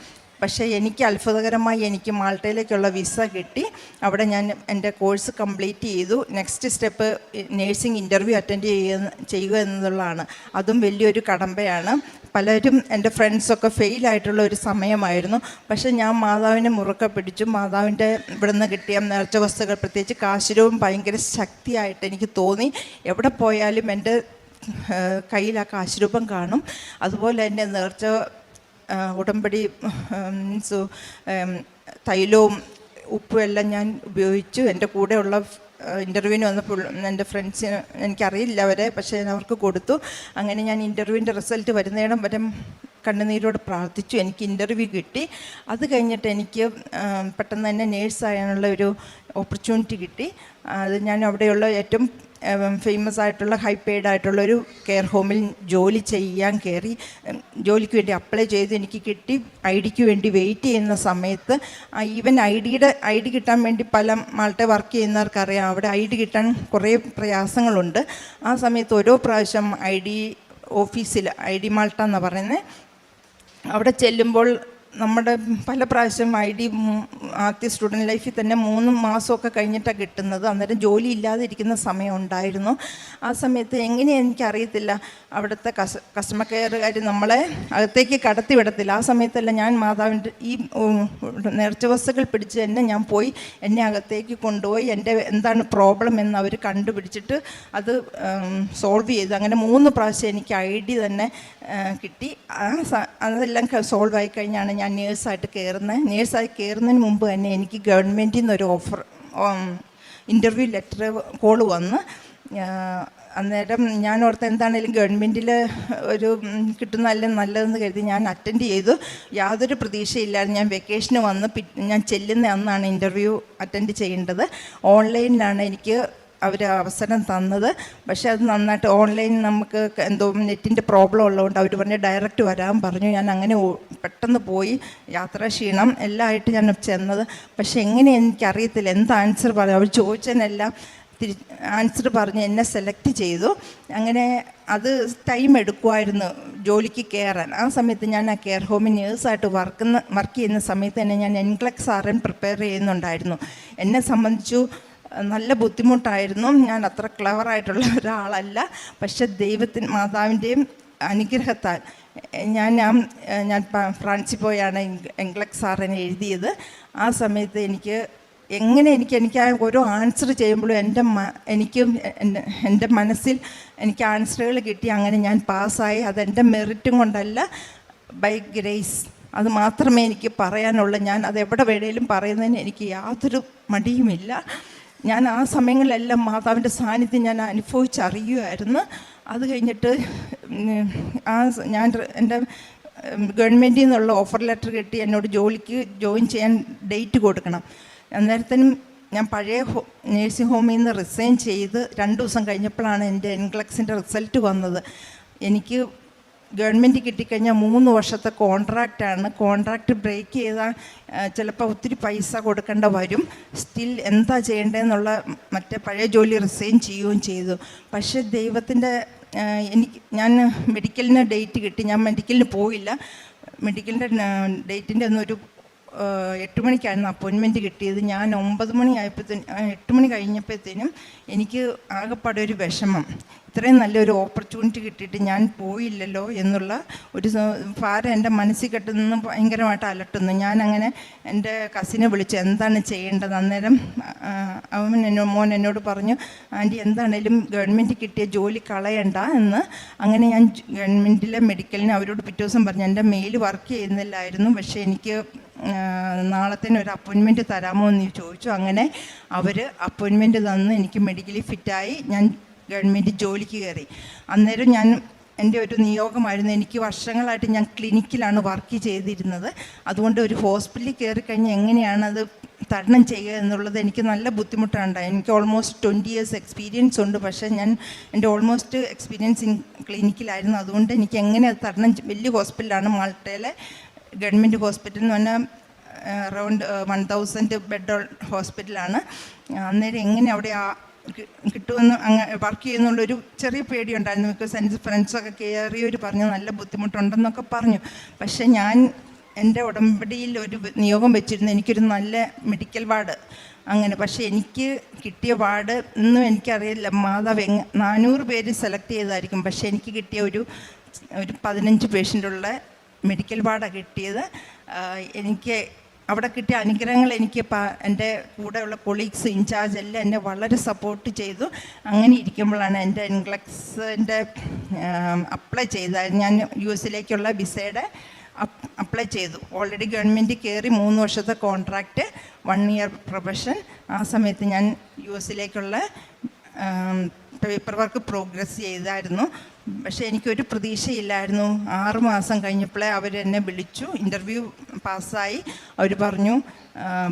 പക്ഷേ എനിക്ക് അത്ഭുതകരമായി എനിക്ക് മാൾട്ടയിലേക്കുള്ള വിസ കിട്ടി. അവിടെ ഞാൻ എന്റെ കോഴ്സ് കംപ്ലീറ്റ് ചെയ്തു. Next step nursing interview attend ചെയ്യുക ചെയ്യുക എന്നുള്ളതാണ്. അതും വലിയൊരു കടമ്പയാണ്. പലരും എന്റെ ഫ്രണ്ട്സൊക്കെ ഫെയിലായിട്ടുള്ള ഒരു സമയമായിരുന്നു. പക്ഷേ ഞാൻ മാതാവിനെ മുറുക്ക പിടിച്ചു. മാതാവിന്റെ ഇവിടുന്ന് കിട്ടിയ നേർച്ച വസ്തുക്കൾ പ്രത്യേകിച്ച് കാശുരവും ഭയങ്കര ശക്തിയായിട്ട് എനിക്ക് തോന്നി. എവിടെ പോയാലും എന്റെ കയ്യിൽ ആ കാശുരൂപം കാണും. അതുപോലെ തന്നെ നേർച്ച ഉടമ്പടി മീൻസ് തൈലവും ഉപ്പും എല്ലാം ഞാൻ ഉപയോഗിച്ചു. എന്റെ കൂടെയുള്ള ഇന്റർവ്യൂവിന് വന്നപ്പോൾ എന്റെ ഫ്രണ്ട്സിന് എനിക്കറിയില്ല അവരെ പക്ഷേ ഞാൻ അവർക്ക് കൊടുത്തു. അങ്ങനെ ഞാൻ ഇന്റർവ്യൂവിന്റെ റിസൾട്ട് വരുന്നേടം വരെ കണ്ണുനീരോട് പ്രാർത്ഥിച്ചു. എനിക്ക് ഇന്റർവ്യൂ കിട്ടി. അത് കഴിഞ്ഞിട്ട് എനിക്ക് പെട്ടെന്ന് തന്നെ നേഴ്സാകാനുള്ള ഒരു ഓപ്പർച്യൂണിറ്റി കിട്ടി. അത് ഞാൻ അവിടെയുള്ള ഏറ്റവും ഫേമസ് ആയിട്ടുള്ള ഹൈ പെയ്ഡ് ആയിട്ടുള്ള ഒരു കെയർ ഹോമിൽ ജോലി ചെയ്യാൻ കയറി ജോലിക്ക് വേണ്ടി അപ്ലൈ ചെയ്ത് എനിക്ക് കിട്ടി. ഐ ഡിക്ക് വേണ്ടി വെയിറ്റ് ചെയ്യുന്ന സമയത്ത് ഈവൻ ഐ ഡിയുടെ ഐ ഡി കിട്ടാൻ വേണ്ടി പല മാൾട്ടെ വർക്ക് ചെയ്യുന്നവർക്കറിയാം. അവിടെ ഐ ഡി കിട്ടാൻ കുറേ പ്രയാസങ്ങളുണ്ട്. ആ സമയത്ത് ഓരോ പ്രാവശ്യം ഐ ഡി ഓഫീസിൽ ഐ ഡി മാൾട്ട എന്ന് പറയുന്നത് അവിടെ ചെല്ലുമ്പോൾ നമ്മുടെ പല പ്രാവശ്യം ഐ ഡി ആദ്യ സ്റ്റുഡന്റ് ലൈഫിൽ തന്നെ മൂന്ന് മാസമൊക്കെ കഴിഞ്ഞിട്ടാണ് കിട്ടുന്നത്. അന്നേരം ജോലി ഇല്ലാതെ ഇരിക്കുന്ന സമയം ഉണ്ടായിരുന്നു. ആ സമയത്ത് എങ്ങനെയാണ് എനിക്കറിയത്തില്ല. അവിടുത്തെ കസ്റ്റ കസ്റ്റമർ കെയറുകാർ നമ്മളെ അകത്തേക്ക് കടത്തി വിടത്തില്ല. ആ സമയത്തല്ല ഞാൻ മാതാവിന്റെ ഈ നേർച്ച വസ്തുക്കൾ പിടിച്ച് തന്നെ ഞാൻ പോയി എന്നെ അകത്തേക്ക് കൊണ്ടുപോയി എന്റെ എന്താണ് പ്രോബ്ലം എന്ന് അവർ കണ്ടുപിടിച്ചിട്ട് അത് സോൾവ് ചെയ്തു. അങ്ങനെ മൂന്ന് പ്രാവശ്യം എനിക്ക് ഐ ഡി തന്നെ കിട്ടി. ആ അതെല്ലാം സോൾവ് ആയി കഴിഞ്ഞാണ് ഞാൻ നേഴ്സായിട്ട് കയറുന്നത്. നേഴ്സായി കയറുന്നതിന് മുമ്പ് തന്നെ എനിക്ക് ഗവൺമെന്റിൽ നിന്നൊരു ഓഫർ ഇന്റർവ്യൂ ലെറ്റർ കോൾ വന്ന് അന്നേരം ഞാൻ ഓർത്ത് എന്താണേലും ഗവൺമെന്റിൽ ഒരു കിട്ടുന്നതല്ലേ നല്ലതെന്ന് കരുതി ഞാൻ അറ്റൻഡ് ചെയ്തു. യാതൊരു പ്രതീക്ഷയില്ലായിരുന്നു ഞാൻ വെക്കേഷന് വന്ന് ഞാൻ ചെല്ലുന്ന അന്നാണ് ഇന്റർവ്യൂ അറ്റൻഡ് ചെയ്യേണ്ടത്. ഓൺലൈനിലാണ് എനിക്ക് അവർ അവസരം തന്നത്. പക്ഷേ അത് നന്നായിട്ട് ഓൺലൈൻ നമുക്ക് എന്തോ നെറ്റിന്റെ പ്രോബ്ലം ഉള്ളതുകൊണ്ട് അവർ പറഞ്ഞ് ഡയറക്റ്റ് വരാൻ പറഞ്ഞു. ഞാൻ അങ്ങനെ പെട്ടെന്ന് പോയി. യാത്രാ ക്ഷീണം എല്ലാം ആയിട്ട് ഞാൻ ചെന്നത്. പക്ഷേ എങ്ങനെ എനിക്കറിയത്തില്ല. എന്ത് ആൻസർ പറയും? അവർ ചോദിച്ചതിനെല്ലാം തിരി ആൻസർ പറഞ്ഞ് എന്നെ സെലക്ട് ചെയ്തു. അങ്ങനെ അത് ടൈം എടുക്കുമായിരുന്നു ജോലിക്ക് കയറാൻ ആ സമയത്ത് ഞാൻ ആ കെയർ ഹോമിൽ നേഴ്സായിട്ട് വർക്കുന്ന വർക്ക് ചെയ്യുന്ന സമയത്ത് തന്നെ ഞാൻ എൻക്ലക്സ് ആർ എൻ പ്രിപ്പയർ ചെയ്യുന്നുണ്ടായിരുന്നു. എന്നെ സംബന്ധിച്ചു നല്ല ബുദ്ധിമുട്ടായിരുന്നു. ഞാൻ അത്ര ക്ലവറായിട്ടുള്ള ഒരാളല്ല. പക്ഷെ ദൈവത്തിൻ മാതാവിന്റെയും അനുഗ്രഹത്താൽ ഞാൻ ഞാൻ ഞാൻ പ- ഫ്രാൻസിൽ പോയാണ് എംഗ്ലക് സാറിനെ എഴുതിയത്. ആ സമയത്ത് എനിക്ക് എങ്ങനെ എനിക്ക് എനിക്ക് ഓരോ ആൻസർ ചെയ്യുമ്പോഴും എന്റെ എനിക്കും എന്റെ മനസ്സിൽ എനിക്ക് ആൻസറുകൾ കിട്ടി. അങ്ങനെ ഞാൻ പാസ്സായി അതെന്റെ മെറിറ്റും കൊണ്ടല്ല ബൈ ഗ്രേസ് അത് മാത്രമേ എനിക്ക് പറയാനുള്ളൂ. ഞാൻ അത് എവിടെ വേണേലും പറയുന്നതിന് എനിക്ക് യാതൊരു മടിയുമില്ല. ഞാൻ ആ സമയങ്ങളിലെല്ലാം മാതാവിന്റെ സാന്നിധ്യം ഞാൻ അനുഭവിച്ചറിയുമായിരുന്നു. അത് കഴിഞ്ഞിട്ട് ആ ഞാൻ എന്റെ ഗവൺമെന്റിൽ നിന്നുള്ള ഓഫർ ലെറ്റർ കിട്ടി. എന്നോട് ജോലിക്ക് ജോയിൻ ചെയ്യാൻ ഡേറ്റ് കൊടുക്കണം. അന്നേരത്തിനും ഞാൻ പഴയ നേഴ്സിംഗ് ഹോമിൽ നിന്ന് റിസൈൻ ചെയ്ത് രണ്ട് ദിവസം കഴിഞ്ഞപ്പോഴാണ് എന്റെ എൻക്ലക്സിന്റെ റിസൾട്ട് വന്നത്. എനിക്ക് ഗവൺമെന്റ് കിട്ടിക്കഴിഞ്ഞാൽ മൂന്ന് വർഷത്തെ കോൺട്രാക്റ്റാണ് കോൺട്രാക്റ്റ് ബ്രേക്ക് ചെയ്താൽ ചിലപ്പോൾ ഒത്തിരി പൈസ കൊടുക്കേണ്ട വരും. സ്റ്റിൽ എന്താ ചെയ്യേണ്ടതെന്നുള്ള മറ്റേ പഴയ ജോലി റിസൈൻ ചെയ്യുകയും ചെയ്തു. പക്ഷേ ദൈവത്തിന്റെ എനിക്ക് ഞാൻ മെഡിക്കലിന് ഡേറ്റ് കിട്ടി. ഞാൻ മെഡിക്കലിന് പോയില്ല. മെഡിക്കലിന്റെ ഡേറ്റിന്റെ ഒന്നൊരു എട്ട് മണിക്കായിരുന്നു അപ്പോയിൻമെന്റ് കിട്ടിയത്. ഞാൻ ഒമ്പത് മണി ആയപ്പോഴത്തേനും എട്ട് മണി കഴിഞ്ഞപ്പോഴത്തേനും എനിക്ക് ആകെപ്പാടെ ഒരു വിഷമം. ഇത്രയും നല്ലൊരു ഓപ്പർച്യൂണിറ്റി കിട്ടിയിട്ട് ഞാൻ പോയില്ലല്ലോ എന്നുള്ള ഒരു ഭാരം എന്റെ മനസ്സിൽ കെട്ടുന്ന ഭയങ്കരമായിട്ട് അലട്ടുന്നു. ഞാനങ്ങനെ എന്റെ കസിനെ വിളിച്ച് എന്താണ് ചെയ്യേണ്ടത്? അന്നേരം അവൻ എന്നോ മോൻ എന്നോട് പറഞ്ഞു ആന്റി എന്താണേലും ഗവൺമെന്റ് കിട്ടിയ ജോലി കളയണ്ട എന്ന്. അങ്ങനെ ഞാൻ ഗവൺമെന്റിലെ മെഡിക്കലിന് അവരോട് പിറ്റേ ദിവസം പറഞ്ഞു എന്റെ മെയിൽ വർക്ക് ചെയ്യുന്നില്ലായിരുന്നു പക്ഷേ എനിക്ക് നാളത്തേന് ഒരു അപ്പോയിൻമെന്റ് തരാമോ? എന്ന് ചോദിച്ചു. അങ്ങനെ അവർ അപ്പോയിൻമെന്റ് തന്ന് എനിക്ക് മെഡിക്കലി ഫിറ്റായി ഞാൻ ഗവൺമെന്റ് ജോലിക്ക് കയറി. അന്നേരം ഞാൻ എന്റെ ഒരു നിയോഗമായിരുന്നു. എനിക്ക് വർഷങ്ങളായിട്ട് ഞാൻ ക്ലിനിക്കിലാണ് വർക്ക് ചെയ്തിരുന്നത്. അതുകൊണ്ട് ഒരു ഹോസ്പിറ്റലിൽ കയറി കഴിഞ്ഞാൽ എങ്ങനെയാണ് അത് തരണം ചെയ്യുക എന്നുള്ളത് എനിക്ക് നല്ല ബുദ്ധിമുട്ടുണ്ടായി എനിക്ക് ഓൾമോസ്റ്റ് ട്വന്റി ഇയേഴ്സ് എക്സ്പീരിയൻസ് ഉണ്ട്. പക്ഷേ ഞാൻ എന്റെ ഓൾമോസ്റ്റ് എക്സ്പീരിയൻസ് ഇൻ ക്ലിനിക്കിലായിരുന്നു അതുകൊണ്ട് എനിക്ക് എങ്ങനെ അത് തരണം വലിയ ഹോസ്പിറ്റലാണ് മാൾട്ടയിലെ ഗവൺമെന്റ് ഹോസ്പിറ്റൽ എന്ന് പറഞ്ഞാൽ അറൗണ്ട് വൺ തൗസൻഡ് ബെഡ് ഹോസ്പിറ്റലാണ്. അന്നേരം എങ്ങനെ അവിടെ ആ കിട്ടുമെന്ന് അങ്ങ് വർക്ക് ചെയ്യുന്നുള്ളൊരു ചെറിയ പേടിയുണ്ടായിരുന്നു. ബിക്കോസ് എന്റെ ഫ്രണ്ട്സൊക്കെ കയറിയവർ പറഞ്ഞു നല്ല ബുദ്ധിമുട്ടുണ്ടെന്നൊക്കെ പറഞ്ഞു. പക്ഷേ ഞാൻ എന്റെ ഉടമ്പടിയിൽ ഒരു നിയോഗം വെച്ചിരുന്നു. എനിക്കൊരു നല്ല മെഡിക്കൽ വാർഡ് അങ്ങനെ. പക്ഷേ എനിക്ക് കിട്ടിയ വാർഡ് ഇന്നും എനിക്കറിയില്ല. മാതാവ് എങ് നാനൂറ് പേര് സെലക്ട് ചെയ്തായിരിക്കും പക്ഷേ എനിക്ക് കിട്ടിയ ഒരു ഒരു പതിനഞ്ച് പേഷ്യന്റുള്ള മെഡിക്കൽ വാർഡാണ് കിട്ടിയത്. എനിക്ക് അവിടെ കിട്ടിയ അനുഗ്രഹങ്ങൾ എനിക്ക് എന്റെ കൂടെയുള്ള കൊളീഗ്സ് ഇൻചാർജ് എല്ലാം എന്നെ വളരെ സപ്പോർട്ട് ചെയ്തു. അങ്ങനെ ഇരിക്കുമ്പോഴാണ് എന്റെ എൻഗ്ലക്സിന്റെ അപ്ലൈ ചെയ്ത ഞാൻ യു എസിലേക്കുള്ള വിസയുടെ അപ്ലൈ ചെയ്തു. ഓൾറെഡി ഗവൺമെന്റ് കയറി മൂന്ന് വർഷത്തെ കോൺട്രാക്റ്റ് വൺ ഇയർ പ്രൊഫഷൻ ആ സമയത്ത് ഞാൻ യു എസിലേക്കുള്ള പേപ്പർ വർക്ക് പ്രോഗ്രസ് ചെയ്തായിരുന്നു. പക്ഷേ എനിക്കൊരു പ്രതീക്ഷയില്ലായിരുന്നു. ആറ് മാസം കഴിഞ്ഞപ്പോഴേ അവരെന്നെ വിളിച്ചു. ഇന്റർവ്യൂ പാസ്സായി. അവർ പറഞ്ഞു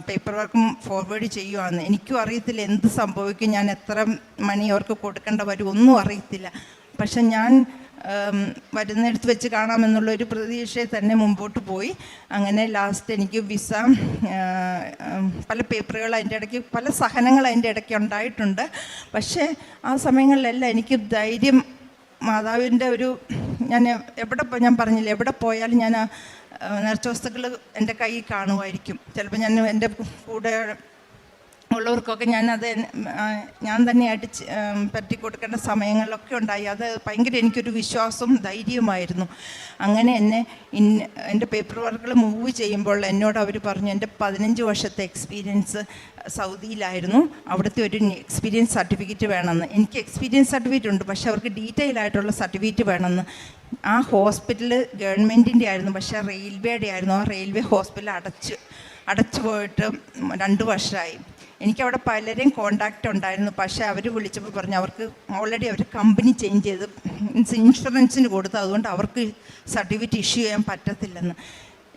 പേപ്പർ വർക്കും ഫോർവേഡ് ചെയ്യുവാന്ന്. എനിക്കും അറിയത്തില്ല എന്ത് സംഭവിക്കും. ഞാൻ എത്ര മണി അവർക്ക് കൊടുക്കേണ്ട വരും ഒന്നും അറിയത്തില്ല. പക്ഷെ ഞാൻ വരുന്നിടത്ത് വെച്ച് കാണാമെന്നുള്ള ഒരു പ്രതീക്ഷയിൽ തന്നെ മുമ്പോട്ട് പോയി. അങ്ങനെ ലാസ്റ്റ് എനിക്ക് വിസ പല പേപ്പറുകൾ അതിന്റെ ഇടയ്ക്ക് പല സഹനങ്ങൾ അതിന്റെ ഇടയ്ക്ക് ഉണ്ടായിട്ടുണ്ട്. പക്ഷേ ആ സമയങ്ങളിലെല്ലാം എനിക്ക് ധൈര്യം മാതാവിന്റെ ഒരു ഞാൻ എവിടെ ഞാൻ പറഞ്ഞില്ല എവിടെ പോയാലും ഞാൻ നേർച്ച വസ്തുക്കൾ എന്റെ കൈ കാണുമായിരിക്കും. ചിലപ്പോൾ ഞാൻ എന്റെ കൂടെ ഉള്ളവർക്കൊക്കെ ഞാനത് ഞാൻ തന്നെയായിട്ട് പറ്റി കൊടുക്കേണ്ട സമയങ്ങളിലൊക്കെ ഉണ്ടായി. അത് ഭയങ്കര എനിക്കൊരു വിശ്വാസവും ധൈര്യവുമായിരുന്നു. അങ്ങനെ എന്നെ ഇൻ എന്റെ പേപ്പർ വർക്കുകൾ മൂവ് ചെയ്യുമ്പോൾ എന്നോട് അവർ പറഞ്ഞു എന്റെ പതിനഞ്ച് വർഷത്തെ എക്സ്പീരിയൻസ് സൗദിയിലായിരുന്നു. അവിടുത്തെ ഒരു എക്സ്പീരിയൻസ് സർട്ടിഫിക്കറ്റ് വേണമെന്ന്. എനിക്ക് എക്സ്പീരിയൻസ് സർട്ടിഫിക്കറ്റ് ഉണ്ട് പക്ഷേ അവർക്ക് ഡീറ്റെയിൽ ആയിട്ടുള്ള സർട്ടിഫിക്കറ്റ് വേണമെന്ന്. ആ ഹോസ്പിറ്റൽ ഗവൺമെന്റിന്റെ ആയിരുന്നു പക്ഷേ റെയിൽവേയുടെ ആയിരുന്നു. ആ റെയിൽവേ ഹോസ്പിറ്റൽ അടച്ച് അടച്ചു പോയിട്ട് രണ്ട് വർഷമായി എനിക്കവിടെ പലരെയും കോണ്ടാക്റ്റ് ഉണ്ടായിരുന്നു. പക്ഷേ അവർ വിളിച്ചപ്പോൾ പറഞ്ഞു അവർക്ക് ഓൾറെഡി അവർ കമ്പനി ചേഞ്ച് ചെയ്ത്. ഇൻഷുറൻസിന് കൊടുത്തു. അതുകൊണ്ട് അവർക്ക് സർട്ടിഫിക്കറ്റ് ഇഷ്യൂ ചെയ്യാൻ പറ്റത്തില്ലെന്ന്.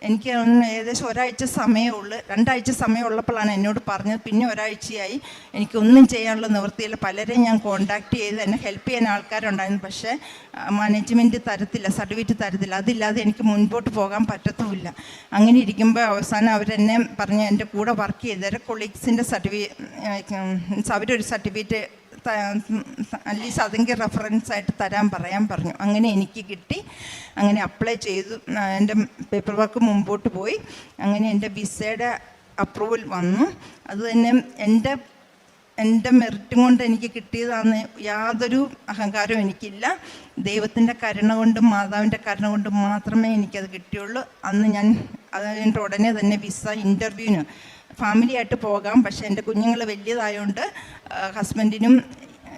എനിക്ക് ഏകദേശം ഒരാഴ്ച സമയമേ ഉള്ളൂ. രണ്ടാഴ്ച സമയമുള്ളപ്പോഴാണ് എന്നോട് പറഞ്ഞത്. പിന്നെ ഒരാഴ്ചയായി എനിക്കൊന്നും ചെയ്യാനുള്ള നിവൃത്തിയില്ല. പലരെയും ഞാൻ കോണ്ടാക്ട് ചെയ്ത് എന്നെ ഹെൽപ്പ് ചെയ്യാൻ ആൾക്കാരുണ്ടായിരുന്നു. പക്ഷേ മാനേജ്മെന്റ് തരത്തില്ല സർട്ടിഫിക്കറ്റ് തരത്തില്ല. അതില്ലാതെ എനിക്ക് മുൻപോട്ട് പോകാൻ പറ്റത്തുമില്ല. അങ്ങനെ ഇരിക്കുമ്പോൾ അവസാനം അവരെന്നെ പറഞ്ഞ് എന്റെ കൂടെ വർക്ക് ചെയ്ത. കൊളീഗ്സിന്റെ സർട്ടിഫിക്കറ്റ് അവരൊരു സർട്ടിഫിക്കറ്റ് അറ്റ്ലീസ്റ്റ് അതെങ്കിൽ റെഫറൻസ് ആയിട്ട് തരാൻ പറയാൻ പറഞ്ഞു. അങ്ങനെ എനിക്ക് കിട്ടി. അങ്ങനെ അപ്ലൈ ചെയ്തു. എന്റെ പേപ്പർ വർക്ക് മുമ്പോട്ട് പോയി. അങ്ങനെ എന്റെ വിസയുടെ അപ്രൂവൽ വന്നു. അത് തന്നെ എന്റെ എന്റെ മെറിറ്റും കൊണ്ട് എനിക്ക് കിട്ടിയതാണ് യാതൊരു അഹങ്കാരവും എനിക്കില്ല. ദൈവത്തിന്റെ കരുണ കൊണ്ടും മാതാവിന്റെ കരുണ കൊണ്ടും മാത്രമേ എനിക്കത് കിട്ടിയുള്ളൂ. അന്ന് ഞാൻ അത് കഴിഞ്ഞിട്ട് ഉടനെ തന്നെ വിസ ഇന്റർവ്യൂവിന് ഫാമിലി ആയിട്ട് പോകാം. പക്ഷേ എന്റെ കുഞ്ഞുങ്ങൾ വലിയതായതുകൊണ്ട് ഹസ്ബൻഡിനും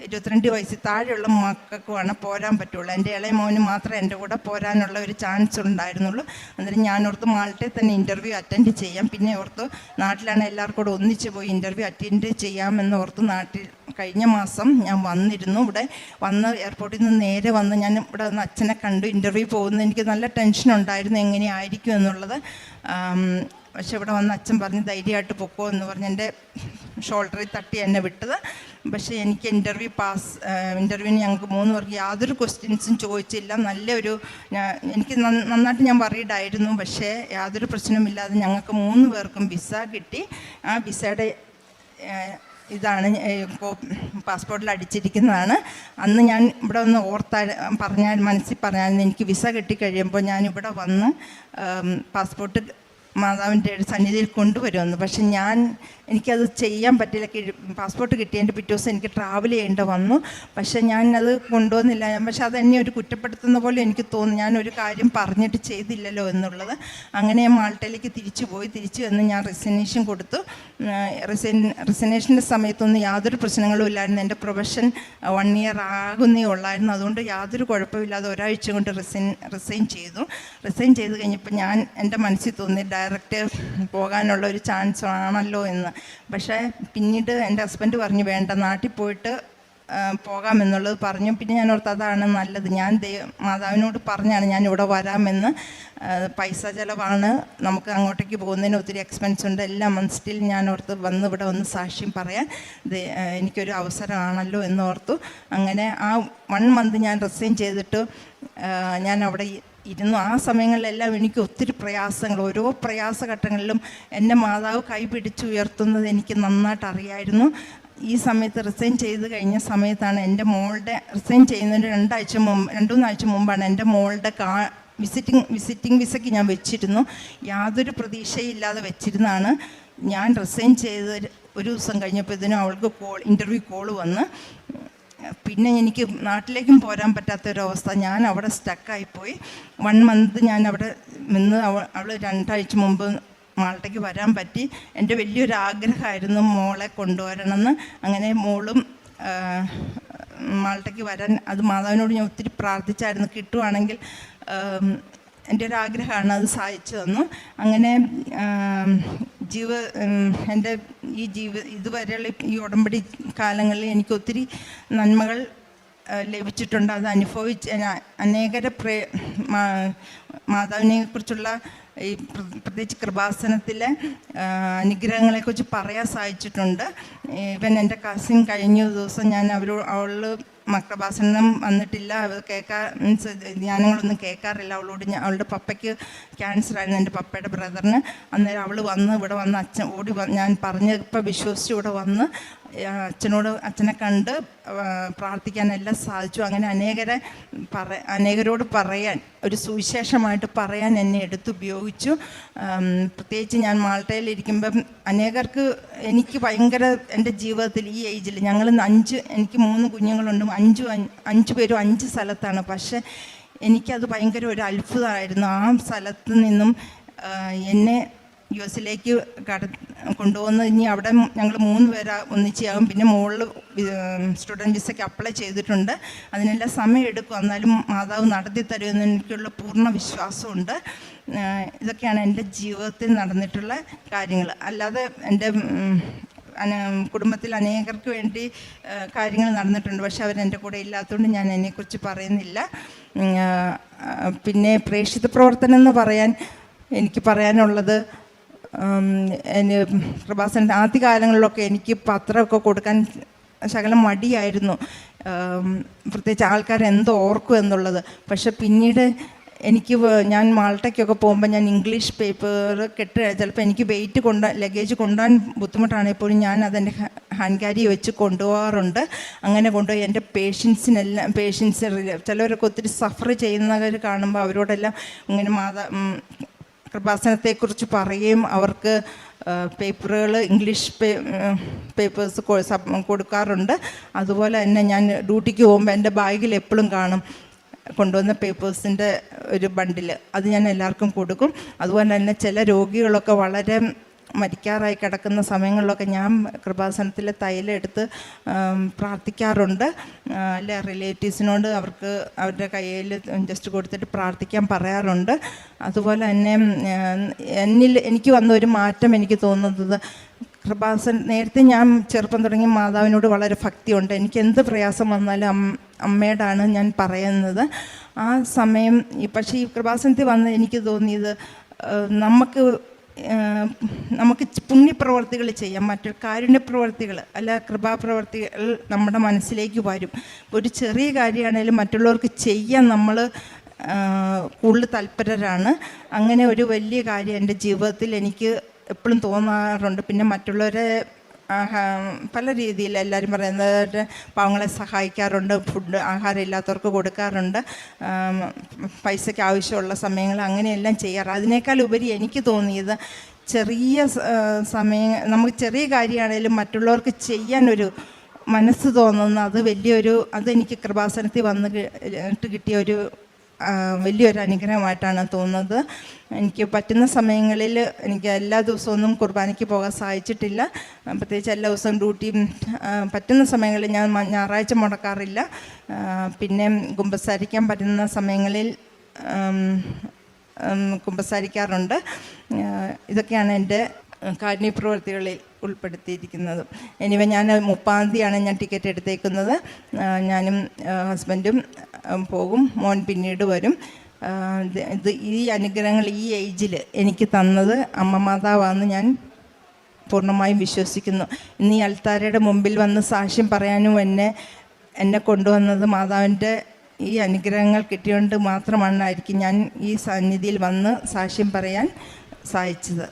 ഇരുപത്തിരണ്ട് വയസ്സിൽ താഴെയുള്ള മക്കൾക്കുമാണ് പോരാൻ പറ്റുള്ളൂ. എന്റെ ഇളയ മോന് മാത്രമേ എന്റെ കൂടെ പോരാനുള്ള ഒരു ചാൻസ് ഉണ്ടായിരുന്നുള്ളൂ. അന്നേരം ഞാൻ ഓർത്ത് മാൾട്ടയിൽ തന്നെ ഇന്റർവ്യൂ അറ്റൻഡ് ചെയ്യാം. പിന്നെ ഓർത്ത് നാട്ടിലാണ് എല്ലാവർക്കും കൂടെ ഒന്നിച്ച് പോയി ഇന്റർവ്യൂ അറ്റൻഡ് ചെയ്യാമെന്ന് ഓർത്ത് നാട്ടിൽ കഴിഞ്ഞ മാസം ഞാൻ വന്നിരുന്നു. ഇവിടെ വന്ന് എയർപോർട്ടിൽ നിന്ന് നേരെ വന്ന് ഞാൻ ഇവിടെ വന്ന് അച്ഛനെ കണ്ടു. ഇന്റർവ്യൂ പോകുന്നത് എനിക്ക് നല്ല ടെൻഷൻ ഉണ്ടായിരുന്നു. എങ്ങനെയായിരിക്കും എന്നുള്ളത് പക്ഷെ ഇവിടെ വന്ന് അച്ഛൻ പറഞ്ഞ് ധൈര്യമായിട്ട് പൊക്കോ എന്ന് പറഞ്ഞ് എന്റെ ഷോൾഡറിൽ തട്ടി എന്നെ വിട്ടത്. പക്ഷേ എനിക്ക് ഇന്റർവ്യൂ പാസ് ഇന്റർവ്യൂവിന് ഞങ്ങൾക്ക് മൂന്ന് പേർക്ക് യാതൊരു ക്വസ്റ്റ്യൻസും ചോദിച്ചില്ല. നല്ലൊരു എനിക്ക് നന്നായിട്ട് ഞാൻ വറീഡായിരുന്നു പക്ഷേ യാതൊരു പ്രശ്നവുമില്ലാതെ ഞങ്ങൾക്ക് മൂന്ന് പേർക്കും വിസ കിട്ടി. ആ വിസയുടെ ഇതാണ് പാസ്പോർട്ടിൽ അടിച്ചിരിക്കുന്നതാണ്. അന്ന് ഞാൻ ഇവിടെ ഒന്ന് ഓർത്താ പറഞ്ഞാൽ മനസ്സിൽ പറഞ്ഞാൽ എനിക്ക് വിസ കിട്ടിക്കഴിയുമ്പോൾ ഞാൻ ഇവിടെ വന്ന് പാസ്പോർട്ട് മാതാവിന്റെ സന്നിധിയിൽ കൊണ്ടുവരുമെന്ന്. പക്ഷെ ഞാൻ എനിക്കത് ചെയ്യാൻ പറ്റില്ല. പാസ്പോർട്ട് കിട്ടിയതിന്റെ പിറ്റേ ദിവസം എനിക്ക് ട്രാവൽ ചെയ്യേണ്ട വന്നു. പക്ഷെ ഞാൻ അത് കൊണ്ടുവന്നില്ല. പക്ഷെ അതെന്നെ ഒരു കുറ്റപ്പെടുത്തുന്ന പോലെ എനിക്ക് തോന്നി. ഞാൻ ഒരു കാര്യം പറഞ്ഞിട്ട് ചെയ്തില്ലല്ലോ എന്നുള്ളത്. അങ്ങനെ ഞാൻ മാൾട്ടയിലേക്ക് തിരിച്ചു പോയി. തിരിച്ചു വന്ന് ഞാൻ റെസിഗ്നേഷൻ കൊടുത്തു. റെസിഗ്നേഷന്റെ സമയത്തൊന്നും യാതൊരു പ്രശ്നങ്ങളും ഇല്ലായിരുന്നു. എന്റെ പ്രൊഫഷൻ വൺ ഇയർ ആകുന്നേ ഉള്ളായിരുന്നു. അതുകൊണ്ട് യാതൊരു കുഴപ്പമില്ലാതെ ഒരാഴ്ച കൊണ്ട് റിസൈൻ റിസൈൻ ചെയ്തു. റിസൈൻ ചെയ്ത് കഴിഞ്ഞപ്പോൾ ഞാൻ എന്റെ മനസ്സിൽ തോന്നി പോകാനുള്ള ഒരു ചാൻസ് ആണല്ലോ എന്ന്. പക്ഷേ പിന്നീട് എന്റെ ഹസ്ബൻഡ് പറഞ്ഞു വേണ്ട നാട്ടിൽ പോയിട്ട് പോകാമെന്നുള്ളത് പറഞ്ഞു. പിന്നെ ഞാൻ ഓർത്ത് അതാണ് നല്ലത്. ഞാൻ മാതാവിനോട് പറഞ്ഞാണ് ഞാൻ ഇവിടെ വരാമെന്ന്. പൈസ ചിലവാണ്. നമുക്ക് അങ്ങോട്ടേക്ക് പോകുന്നതിന് ഒത്തിരി എക്സ്പെൻസ് ഉണ്ട്. എല്ലാ സ്റ്റിൽ ഞാൻ ഓർത്ത് വന്ന് ഇവിടെ ഒന്ന് സാക്ഷ്യം പറയാൻ എനിക്കൊരു അവസരമാണല്ലോ എന്ന് ഓർത്തു. അങ്ങനെ ആ വൺ മന്ത് ഞാൻ റിസൈൻ ചെയ്തിട്ട് ഞാൻ അവിടെ ഇരുന്നു. ആ സമയങ്ങളിലെല്ലാം എനിക്ക് ഒത്തിരി പ്രയാസങ്ങൾ. ഓരോ പ്രയാസഘട്ടങ്ങളിലും എന്റെ മാതാവ് കൈ പിടിച്ചുയർത്തുന്നത് എനിക്ക് നന്നായിട്ട് അറിയായിരുന്നു. ഈ സമയത്ത് റിസൈൻ ചെയ്ത് കഴിഞ്ഞ സമയത്താണ് എന്റെ മോളുടെ റിസൈൻ ചെയ്യുന്നതിന് രണ്ടാഴ്ച മുമ്പ് രണ്ടു മൂന്നാഴ്ച മുമ്പാണ് എന്റെ മോളുടെ കാ വിസിറ്റിംഗ് വിസിറ്റിംഗ് വിസയ്ക്ക് ഞാൻ വെച്ചിരുന്നു. യാതൊരു പ്രതീക്ഷയില്ലാതെ വെച്ചിരുന്നാണ് ഞാൻ റിസൈൻ ചെയ്ത് ഒരു ദിവസം കഴിഞ്ഞപ്പോൾ ഇതിനും അവൾക്ക് കോൾ ഇന്റർവ്യൂ കോൾ വന്ന് പിന്നെ എനിക്ക് നാട്ടിലേക്കും പോരാൻ പറ്റാത്തൊരവസ്ഥ. ഞാൻ അവിടെ സ്റ്റക്കായിപ്പോയി വൺ മന്ത് ഞാൻ അവിടെ നിന്ന് അവൾ അവൾ രണ്ടാഴ്ച മുമ്പ് മാൾട്ടയ്ക്ക് വരാൻ പറ്റി. എന്റെ വലിയൊരു ആഗ്രഹമായിരുന്നു മോളെ കൊണ്ടുവരണമെന്ന്. അങ്ങനെ മോളും മാൾട്ടയ്ക്ക് വരാൻ അത് മാതാവിനോട് ഞാൻ ഒത്തിരി പ്രാർത്ഥിച്ചായിരുന്നു. കിട്ടുവാണെങ്കിൽ എന്റെ ഒരു ആഗ്രഹമാണ് അത് സാധിച്ചു തന്നു. അങ്ങനെ ജീവ എന്റെ ഈ ജീവ ഇതുവരെയുള്ള ഈ ഉടമ്പടി കാലങ്ങളിൽ എനിക്ക് ഒത്തിരി നന്മകൾ ലഭിച്ചിട്ടുണ്ട്. അത് അനുഭവിച്ച് അനേകരെ പ്രേ മാതാവിനെ കുറിച്ചുള്ള ഈ പ്ര- പ്രത്യേകിച്ച് കൃപാസനത്തിലെ അനുഗ്രഹങ്ങളെക്കുറിച്ച് പറയാൻ സാധിച്ചിട്ടുണ്ട്. ഇവൻ എന്റെ കസിൻ കഴിഞ്ഞ ദിവസം ഞാൻ അവരോ അവൾ മക്രഭാസനം വന്നിട്ടില്ല. അവൾ കേൾക്കാ മീൻസ് ധ്യാനങ്ങളൊന്നും കേൾക്കാറില്ല അവളോട് ഞാൻ അവളുടെ പപ്പയ്ക്ക് ക്യാൻസർ ആയിരുന്നു എന്റെ പപ്പയുടെ ബ്രദറിന്. അന്നേരം അവൾ വന്ന് ഇവിടെ വന്ന് അച്ഛൻ ഓടി ഞാൻ പറഞ്ഞപ്പോൾ വിശ്വസിച്ച് ഇവിടെ വന്ന് അച്ഛനോട് അച്ഛനെ കണ്ട് പ്രാർത്ഥിക്കാനെല്ലാം സാധിച്ചു. അങ്ങനെ അനേകരെ പറ അനേകരോട് പറയാൻ ഒരു സുവിശേഷമായിട്ട് പറയാൻ എന്നെ എടുത്തുപയോഗിച്ചു. പ്രത്യേകിച്ച് ഞാൻ മാൾട്ടയിലിരിക്കുമ്പം അനേകർക്ക് എനിക്ക് ഭയങ്കര എന്റെ ജീവിതത്തിൽ ഈ ഏജിൽ ഞങ്ങൾ അഞ്ച് എനിക്ക് മൂന്ന് കുഞ്ഞുങ്ങളുണ്ട്. അഞ്ചു അഞ്ച് പേരും അഞ്ച് സ്ഥലത്താണ്. പക്ഷേ എനിക്കത് ഭയങ്കര ഒരു അത്ഭുതമായിരുന്നു. ആ സ്ഥലത്ത് നിന്നും എന്നെ യു എസിലേക്ക് കട കൊണ്ടുവന്ന് ഇനി അവിടെ ഞങ്ങൾ മൂന്ന് പേരാ ഒന്നിച്ചാകും പിന്നെ മുകളിൽ സ്റ്റുഡന്റ് വിസയ്ക്ക് അപ്ലൈ ചെയ്തിട്ടുണ്ട്. അതിനെല്ലാം സമയം എടുക്കും. എന്നാലും മാതാവ് നടത്തി തരുമെന്ന് എനിക്കുള്ള പൂർണ വിശ്വാസമുണ്ട്. ഇതൊക്കെയാണ് എന്റെ ജീവിതത്തിൽ നടന്നിട്ടുള്ള കാര്യങ്ങൾ അല്ലാതെ എന്റെ കുടുംബത്തിൽ അനേകർക്ക് വേണ്ടി കാര്യങ്ങൾ നടന്നിട്ടുണ്ട്. പക്ഷെ അവരെന്റെ കൂടെ ഇല്ലാത്തതുകൊണ്ട് ഞാൻ അതിനെക്കുറിച്ച് പറയുന്നില്ല. പിന്നെ പ്രേക്ഷിത പ്രവർത്തനം എന്ന് പറയാൻ എനിക്ക് പറയാനുള്ളത് എന്നെ പ്രഭാസൻ ആദ്യ കാലങ്ങളിലൊക്കെ എനിക്ക് പത്രമൊക്കെ കൊടുക്കാൻ ശകലം മടിയായിരുന്നു. പ്രത്യേകിച്ച് ആൾക്കാർ എന്തോ ഓർക്കും എന്നുള്ളത്. പക്ഷെ പിന്നീട് എനിക്ക് ഞാൻ മാൾട്ടയ്ക്കൊക്കെ പോകുമ്പോൾ ഞാൻ ഇംഗ്ലീഷ് പേപ്പർ കെട്ട് ചിലപ്പോൾ എനിക്ക് വെയിറ്റ് കൊണ്ട ലഗേജ് കൊണ്ടുപോകാൻ ബുദ്ധിമുട്ടാണെങ്കിൽ പോലും ഞാൻ അതെന്റെ ഹാൻഡ് ക്യാരി വെച്ച് കൊണ്ടുപോകാറുണ്ട്. അങ്ങനെ കൊണ്ടുപോയി എന്റെ പേഷ്യൻസിനെല്ലാം പേഷ്യൻസ് ചിലവരൊക്കെ ഒത്തിരി സഫർ ചെയ്യുന്നവർ കാണുമ്പോൾ അവരോടെല്ലാം ഇങ്ങനെ മാതാ കൃപാസനത്തെക്കുറിച്ച് പറയുകയും അവർക്ക് പേപ്പറുകൾ ഇംഗ്ലീഷ് പേപ്പേഴ്സ് കൊടുക്കാറുണ്ട്. അതുപോലെ തന്നെ ഞാൻ ഡ്യൂട്ടിക്ക് പോകുമ്പോൾ എന്റെ ബാഗിൽ എപ്പോഴും കാണും. കൊണ്ടുവന്ന പേപ്പേഴ്സിന്റെ ഒരു ബണ്ടിൽ അത് ഞാൻ എല്ലാവർക്കും കൊടുക്കും. അതുപോലെ തന്നെ ചില രോഗികളൊക്കെ വളരെ മരിക്കാറായി കിടക്കുന്ന സമയങ്ങളിലൊക്കെ ഞാൻ കൃപാസനത്തിൽ തൈലെടുത്ത് പ്രാർത്ഥിക്കാറുണ്ട്. അല്ലെ റിലേറ്റീവ്സിനോട് അവർക്ക് അവരുടെ കയ്യിൽ ജസ്റ്റ് കൊടുത്തിട്ട് പ്രാർത്ഥിക്കാൻ പറയാറുണ്ട്. അതുപോലെ തന്നെ എന്നിൽ എനിക്ക് വന്ന ഒരു മാറ്റം എനിക്ക് തോന്നുന്നത് കൃപാസൻ നേരത്തെ ഞാൻ ചെറുപ്പം തുടങ്ങി മാതാവിനോട് വളരെ ഭക്തിയുണ്ട്. എനിക്ക് എന്ത് പ്രയാസം വന്നാലും അമ്മ അമ്മയോടാണ് ഞാൻ പറയുന്നത്. ആ സമയം പക്ഷേ ഈ കൃപാസനത്തിൽ വന്ന് എനിക്ക് തോന്നിയത് നമുക്ക് നമുക്ക് പുണ്യപ്രവർത്തികൾ ചെയ്യാം. മറ്റു കാരുണ്യപ്രവർത്തികൾ അല്ല കൃപാപ്രവർത്തികൾ നമ്മുടെ മനസ്സിലേക്ക് വരും. ഒരു ചെറിയ കാര്യമാണെങ്കിലും മറ്റുള്ളവർക്ക് ചെയ്യാൻ നമ്മൾ കൂടുതൽ തൽപരരാണ്. അങ്ങനെ ഒരു വലിയ കാര്യം എന്റെ ജീവിതത്തിൽ എനിക്ക് എപ്പോഴും തോന്നാറുണ്ട്. പിന്നെ മറ്റുള്ളവരെ പല രീതിയിൽ എല്ലാവരും പറയുന്നത് പാവങ്ങളെ സഹായിക്കാറുണ്ട് ഫുഡ് ആഹാരം ഇല്ലാത്തവർക്ക് കൊടുക്കാറുണ്ട്. പൈസയ്ക്ക് ആവശ്യമുള്ള സമയങ്ങൾ അങ്ങനെയെല്ലാം ചെയ്യാറ്. അതിനേക്കാൾ ഉപരി എനിക്ക് തോന്നിയത് ചെറിയ സമയം നമുക്ക് ചെറിയ കാര്യമാണെങ്കിലും മറ്റുള്ളവർക്ക് ചെയ്യാനൊരു മനസ്സ് തോന്നുന്ന അത് വലിയൊരു അതെനിക്ക് കൃപാസനത്തിൽ വന്ന് കിട്ടിയ ഒരു വലിയൊരു അനുഗ്രഹമായിട്ടാണ് തോന്നുന്നത്. എനിക്ക് പറ്റുന്ന സമയങ്ങളിൽ എനിക്ക് എല്ലാ ദിവസമൊന്നും കുർബാനയ്ക്ക് പോകാൻ സാധിച്ചിട്ടില്ല. പ്രത്യേകിച്ച് എല്ലാ ദിവസവും ഡ്യൂട്ടിയും പറ്റുന്ന സമയങ്ങളിൽ ഞാൻ ഞായറാഴ്ച മുടക്കാറില്ല. പിന്നെ കുമ്പസാരിക്കാൻ പറ്റുന്ന സമയങ്ങളിൽ കുമ്പസാരിക്കാറുണ്ട്. ഇതൊക്കെയാണ് എന്റെ കാരുണ്യപ്രവർത്തികളിൽ ഉൾപ്പെടുത്തിയിരിക്കുന്നതും. എനിവ ഞാൻ മുപ്പാം തീയതിയാണ് ഞാൻ ടിക്കറ്റ് എടുത്തേക്കുന്നത്. ഞാനും ഹസ്ബൻഡും പോകും. മോൻ പിന്നീട് വരും. ഇത് ഈ അനുഗ്രഹങ്ങൾ ഈ ഏജിൽ എനിക്ക് തന്നത് അമ്മ മാതാവാന്ന് ഞാൻ പൂർണമായും വിശ്വസിക്കുന്നു. ഇന്ന് ഈ അൽത്താരയുടെ മുമ്പിൽ വന്ന് സാക്ഷ്യം പറയാനും എന്നെ എന്നെ കൊണ്ടുവന്നത് മാതാവിന്റെ ഈ അനുഗ്രഹങ്ങൾ കിട്ടിയോണ്ട് മാത്രമാണായിരിക്കും ഞാൻ ഈ സന്നിധിയിൽ വന്ന് സാക്ഷ്യം പറയാൻ സാധിച്ചത്